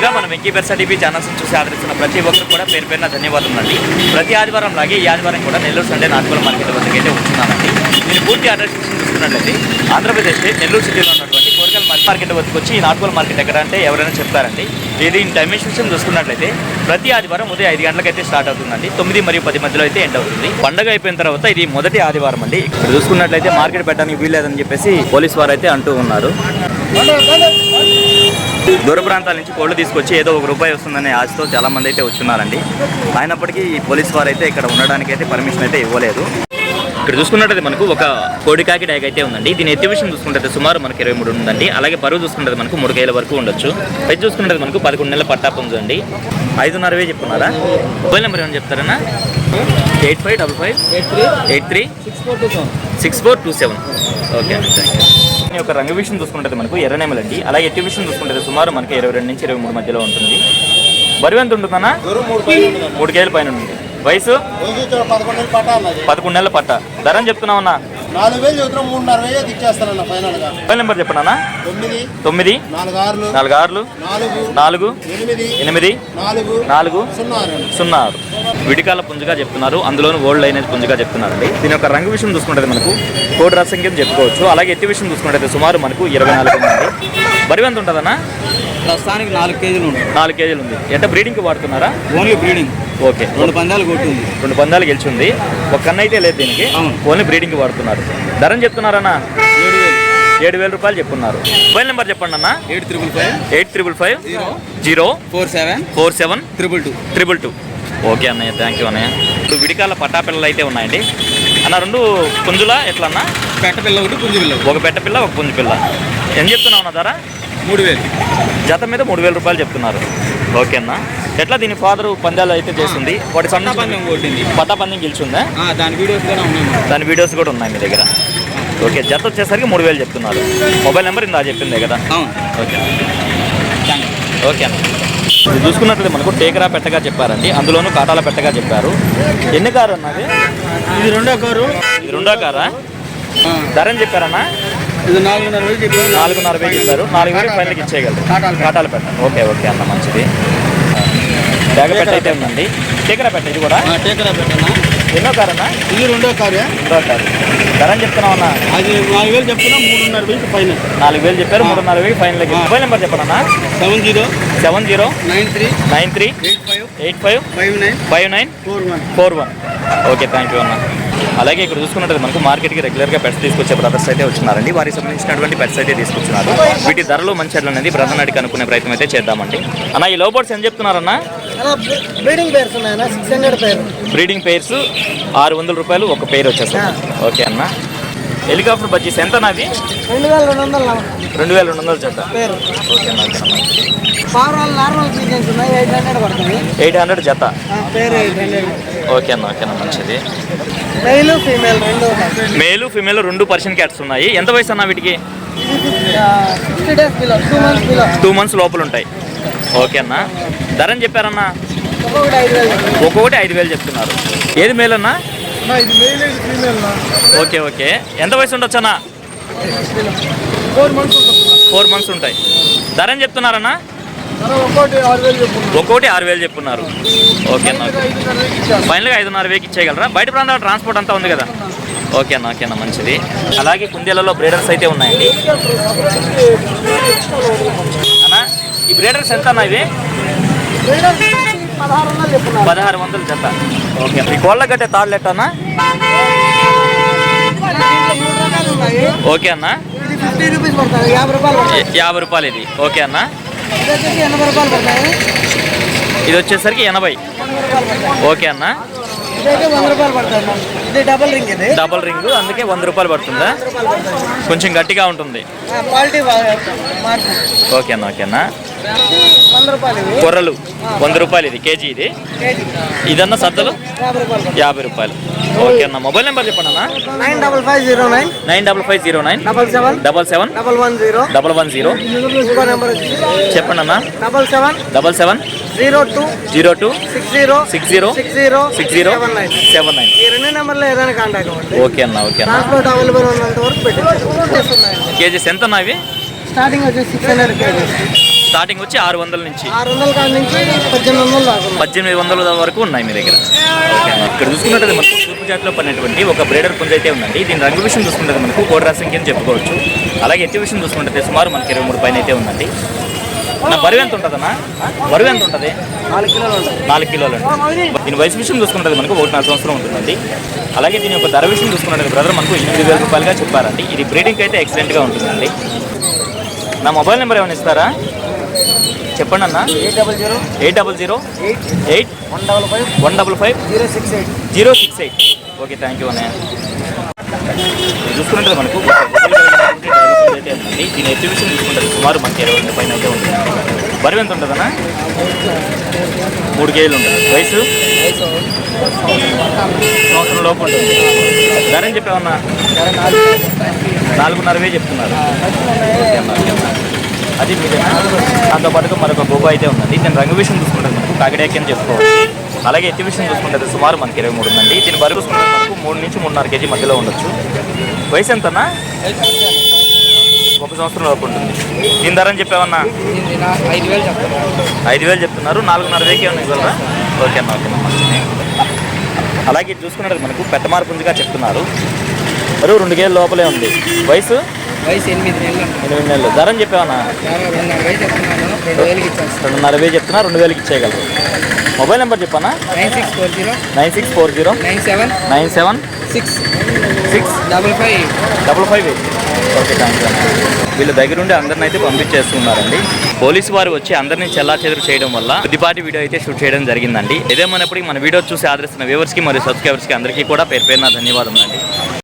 ముందుగా మనం Venky TV channels చూసి ఆదరిస్తున్న ప్రతి ఒక్కరు కూడా పేరు పేరున ధన్యవాదాలు అండి. ప్రతి ఆదివారం లాగే ఈ ఆదివారం కూడా నెల్లూరు సండే నాటుకోల మార్కెట్ వద్దకైతే అయితే ఉంటున్నానండి నేను పూర్తి అడ్రస్ చూసుకున్నట్లయితే ఆంధ్రప్రదేశ్ నెల్లూరు సిటీలో ఉన్నటువంటి కూరగాయల మార్కెట్ వద్దకు వచ్చి ఈ నాటుకోల మార్కెట్ ఎక్కడ అంటే ఎవరైనా చెప్తారండి. ఇది టైమింగ్ చూసుకున్నట్లయితే ప్రతి ఆదివారం ఉదయం ఐదు గంటలకైతే స్టార్ట్ అవుతుందండి. తొమ్మిది మరియు పది మధ్యలో అయితే ఎండ్ అవుతుంది. పండగ అయిపోయిన తర్వాత ఇది మొదటి ఆదివారం అండి. ఇక్కడ చూసుకున్నట్లయితే మార్కెట్ పెట్టడానికి వీల్లేదని చెప్పేసి పోలీస్ వారు అయితే అంటూ ఉన్నారు. దూర ప్రాంతాల నుంచి కోళ్ళు తీసుకొచ్చి ఏదో ఒక రూపాయి వస్తుందనే ఆశతో చాలా మంది అయితే వచ్చున్నారండి. అయినప్పటికీ ఈ పోలీస్ వారు అయితే ఇక్కడ ఉండడానికి అయితే పర్మిషన్ అయితే ఇవ్వలేదు. ఇక్కడ చూసుకున్నట్టయితే మనకు ఒక కోడికాకి డ్యాగ్ అయితే ఉందండి. దీని ఎత్తివిషన్ చూసుకుంటే సుమారు మనకు ఇరవై మూడు ఉందండి. అలాగే బరువు చూసుకుంటే మనకు మూడు కేల వరకు ఉండొచ్చు. పెద్ద చూసుకుంటే మనకు పదకొండు నెలల పట్టా ఉందండి ఐదున్నరవే చెప్తున్నారా? మొబైల్ నెంబర్ ఏమైనా చెప్తారన్నా? Eight five double five eight three eight three six four two seven. Six four two seven. Okay అండి థ్యాంక్ యూ యొక్క రంగు విషయం చూసుకుంటే మనకు ఎర్రనేమల్ అండి. అలాగే ఎత్తి విషయం చూసుకుంటే సుమారు మనకి ఇరవై రెండు నుంచి ఇరవై మూడు మధ్యలో ఉంటుంది బరువు ఎంత ఉంటుందన్నా? మూడు కేజీల పైన ఉంటుంది. వయసు? పదకొండు నెలల పట్ట ధర అని చెప్తున్నామన్నా నాలుగు వేలు చదువుతున్నా మూడున్నర వేలు ఇచ్చేస్తానన్న ఫైనల్గా మొబైల్ నెంబర్ చెప్పండి తొమ్మిది తొమ్మిది నాలుగు ఆరులు నాలుగు ఆరులు నాలుగు నాలుగు ఎనిమిది ఎనిమిది నాలుగు నాలుగు సున్నా సున్నా ఆరు. విడికాల పుంజుగా చెప్తున్నారు. అందులోను ఓల్డ్ అయినది పుంజుగా చెప్తున్నారండి. దీని యొక్క రంగు విషయం చూసుకుంటే మనకు కోడి రసం కింద చెప్పుకోవచ్చు. అలాగే ఎత్తి విషయం చూసుకుంటే సుమారు మనకు ఇరవై నాలుగు ఉందండి బరువు ఎంత ఉంటుందన్నా? ప్రస్తుతానికి నాలుగు కేజీలు ఉంటుంది నాలుగు కేజీలు ఉంది. అంటే బ్రీడింగ్కి వాడుతున్నారా? Only breeding okay. రెండు పందాలు కొట్టింది. రెండు పందాలు గెలిచింది. ఒక కన్ను అయితే లేదు దీనికి. ఓన్లీ బ్రీడింగ్కి వాడుతున్నారు. ధరని చెప్తున్నారన్నా? ఏడు వేలు. ఏడు వేల రూపాయలు చెప్పున్నారు మొబైల్ నెంబర్ చెప్పండి అన్న. Eight triple five. Eight triple five. Zero. Four seven. Four seven. Triple two. Triple two. Okay అన్నయ్య థ్యాంక్ యూ అన్నయ్య. ఇప్పుడు విడికాల పట్టా పిల్లలు అయితే ఉన్నాయండి. అన్న రెండు పుంజులా ఎట్లా అన్న పెట్ట పిల్ల ఒకటి పుంజు పిల్ల. ఒక పెట్ట పిల్ల ఒక పుంజు పిల్ల. ఏం చెప్తున్నావు అన్న ధర? మూడు వేలు. జత మీద మూడు వేల రూపాయలు చెప్తున్నారు. ఓకే అన్న ఎట్లా దీని ఫాదర్ పందాలు అయితే చేస్తుంది వాటి పట్టా పందెం కొట్టింది. పట్టా పందెం గెలిచిందా? దాని వీడియోస్ కూడా ఉన్నాయి. దాని వీడియోస్ కూడా ఉన్నాయి మీ దగ్గర. ఓకే జత వచ్చేసరికి మూడు వేలు చెప్తున్నారు. మొబైల్ నెంబర్ ఇందా చెప్పిందే కదా? ఓకే. ఓకే అన్న చూసుకున్నట్లయితే మనకు టేకరా పెట్టగా చెప్పారండి. అందులోనూ కాటాల పెట్టగా చెప్పారు. ఎన్ని కారు అన్నది ఇది రెండో కారు. ఇది రెండో కారా? ఆ, ధర అని చెప్పారన్నా? నాలుగున్నర వేలు చెప్పారు నాలుగు వేలు ఫైనల్కి ఇచ్చేయగలరు. కాటాల పెట్ట. ఓకే ఓకే అన్న మంచిది. తేగ పెట్ట అయితే ఉందండి. టేకరా పెట్ట ఇది కూడా? ఆ, టేకరా పెట్టనా ఎన్నో కారన్నా ఇది రెండో కారు రెండో కారు. ధర అని చెప్తున్నావు అన్న? అది నాలుగు వేలు చెప్తున్నా మూడున్నర వేలు పైన నాలుగు వేలు చెప్పారు మూడున్నర వేలు ఫైనల్కి మొబైల్ నెంబర్ చెప్పండి seven zero seven zero nine three nine three eight five eight five five nine five nine four one. Four one. Okay thank you అన్న. అలాగే ఇక్కడ చూసుకున్నట్టు మనకు మార్కెట్కి రెగ్యులర్గా పెట్స్ తీసుకొచ్చే బ్రదర్స్ అయితే వచ్చినారండి. వారికి సంబంధించినటువంటి పెట్స్ అయితే తీసుకొచ్చినారు వీటి ధరలు మంచి ఎట్లా అనేది బ్రదర్ అడిగి కనుక్కునే ప్రయత్నం అయితే చేద్దామండి. అన్న ఈ లవ్ బర్డ్స్ ఏం చెప్తున్నారన్న? బ్రీడింగ్ పేర్స్ సిక్స్ హండ్రెడ్ పేరు బ్రీడింగ్ పేర్స్ ఆరు వందల రూపాయలు ఒక పేరు వచ్చేస్తుంది ఓకే అన్న. హెలికాప్టర్ బడ్జెస్ ఎంత నాది రెండు వేల రెండు వందల రెండు వేల రెండు వందల ఓకే నార్మల్ ఉన్నాయి ఎయిట్ హండ్రెడ్ జత ఓకే అన్న ఓకే అన్న మంచిది. మెయిల్ ఫీమేల్ రెండు మేలు ఫిమేల్ రెండు పర్సన్ క్యాట్స్ ఉన్నాయి. ఎంత వయసు అన్న వీటికి? టూ మంత్స్ లోపల ఉంటాయి. ఓకే అన్న. ధర అని చెప్పారన్నా? ఒక్కొక్కటి ఐదు వేలు చెప్తున్నారు. ఏది మేలు అన్న? ఓకే ఓకే ఎంత వయసు ఉండొచ్చు అన్న? ఫోర్ మంత్స్ ఉంటుంది ఫోర్ మంత్స్ ఉంటాయి. ధర అని చెప్తున్నారన్నా? ఒక్కొక్కటి ఆరు వేలు చెప్పున్నారు. ఓకే అన్న ఫైనల్గా ఐదున్నర వేకి ఇచ్చేయగలరా? బయట ప్రాంతాల ట్రాన్స్పోర్ట్ అంతా ఉంది కదా. ఓకే అన్న ఓకే అన్న మంచిది. అలాగే కుందేలలో బ్రీడర్స్ అయితే ఉన్నాయండి. అన్న ఈ బ్రీడర్స్ ఎంత అన్న ఇవి? పదహారు వందలు జత. ఓకే ఈ కోళ్ళ గట్టే తాళ్ళు ఎట్టన్నా ఓకే అన్న. యాభై రూపాయలు ఇది. ఓకే అన్న. ఇది వచ్చేసరికి ఎనభై. ఓకే అన్న. డబల్ రింగ్ అందుకే వంద రూపాయలు పడుతుందా? కొంచెం గట్టిగా ఉంటుంది. ఓకే అన్న ఓకే అన్న. కొర్రలు. వంద రూపాయలు ఇది కేజీ ఇది. ఇదన్న సద్దలు? యాభై రూపాయలు. ఓకే అన్న. మొబైల్ నెంబర్ చెప్పండి అన్న. Nine double five zero nine. Nine double five zero nine. Double seven. Double seven. Double one zero. Double one zero. Number చెప్పండి అన్న. Double seven. Double seven. Zero two. Zero two. Six zero. Six zero. Six zero. Six zero. Seven nine. Seven nine. ఈ రెండు నెంబర్లో ఏదైనా contact అవ్వండి. Okay అన్న okay అన్న. Transport available ఉన్నంత వరకు కేజీస్ ఎంత అన్న ఇవి? స్టార్టింగ్ వచ్చేసి సిక్స్ హండ్రెడ్ స్టార్టింగ్ వచ్చి ఆరు వందల నుంచి. ఆరు వందల కాడ నుంచి పద్దెనిమిది వందలు దాకా. పద్దెనిమిది వందల వరకు ఉన్నాయి మీ దగ్గర. ఇక్కడ చూసుకున్నట్టు మనకు తూర్పు జాతిలో పడినటువంటి ఒక బ్రేడర్ పుంజ అయితే ఉందండి. దీని రంగు విషయం చూసుకుంటే మనకు కోడి రాసింగ్ అని చెప్పుకోవచ్చు. అలాగే ఎత్తి విషయం చూసుకుంటే సుమారు మనకి ఇరవై మూడు పైన అయితే ఉందండి. నా బరువు ఎంత ఉంటుందన్నా బరువు ఎంత ఉంటుంది? నాలుగు కిలోలు నాలుగు కిలోలు అండి. దీని వయసు విషయం చూసుకుంటే మనకు ఒకటి నాలుగు సంవత్సరం ఉంటుందండి. అలాగే దీని యొక్క ధర విషయం చూసుకున్నట్టు బ్రదర్ మనకు ఎనిమిది వేల రూపాయలుగా చెప్పారండి. ఇది బ్రీడింగ్ అయితే ఎక్సలెంట్గా ఉంటుందండి. నా మొబైల్ నెంబర్ ఏమైనా ఇస్తారా? చెప్పండి అన్న. Eight double zero. Eight double zero eight eight one double five. One double five zero six eight. Zero six eight. Okay thank you అన్నయ్య. ఇది చూసుకుంటే మనకు దీని ఎగ్జిబిషన్ చూసుకుంటే సుమారు మనకి ఇరవై పైన అయితే ఉంటుంది. బరువు ఎంత ఉంటుందన్నా? మూడు కేజీలు ఉంటుంది? వయసు? సంవత్సరం లోపు ఉంటుంది. ధర ఏం చెప్పామన్నా నాలుగున్నర వేలు చెప్తున్నారు. అది మీదేనా? దాంతో పాటుగా మరొక గోబా అయితే ఉందండి దీని రంగు విషయం చూసుకుంటుంది మనకు కాకిడాకి అని చెప్పుకోవచ్చు. అలాగే ఎత్తి విషయం చూసుకుంటే సుమారు మనకి ఇరవై మూడు ఉందండి. దీని బరువు చూసుకుంటే మనకు మూడు నుంచి మూడున్నర కేజీ మధ్యలో ఉండొచ్చు. వయసు ఎంతనా ఒక సంవత్సరం లోపు ఉంటుంది. దీని ధర అని చెప్పావన్నా? ఐదు వేలు చెప్తాను ఐదు వేలు చెప్తున్నారు. నాలుగున్నర వేలకి ఏమన్నా ఇవ్వరా ఓకే అన్న అలాగే చూసుకున్నట్టు మనకు పెట్టమారు పుంజుగా చెప్తున్నారు. బరువు రెండు కేజీల లోపలే ఉంది. వయసు? వయసు ఎనిమిది నెలలు. ఎనిమిది నెలలు ధర అని చెప్పావన్నా? రెండున్నర వేలు చెప్తున్నా రెండు వేలకి ఇచ్చేయగలరు. మొబైల్ నెంబర్ చెప్పనా nine six four zero. Nine six four zero. Nine seven nine seven. Six. Six. Double five. Double five eight. Okay thank you వీళ్ళ దగ్గరుండి అందరిని అయితే పంపించేస్తున్నారండి. పోలీసు వారు వచ్చి అందరినీ చెల్లాచెదురు చేయడం వల్ల కొద్దిపాటి వీడియో అయితే షూట్ చేయడం జరిగిందండి. ఏదేమైనప్పటికీ మన వీడియో చూసి ఆదరిస్తున్న వ్యూవర్స్కి మరియు సబ్స్క్రైబర్స్కి అందరికీ కూడా పేరు పేరున ధన్యవాదములు అండి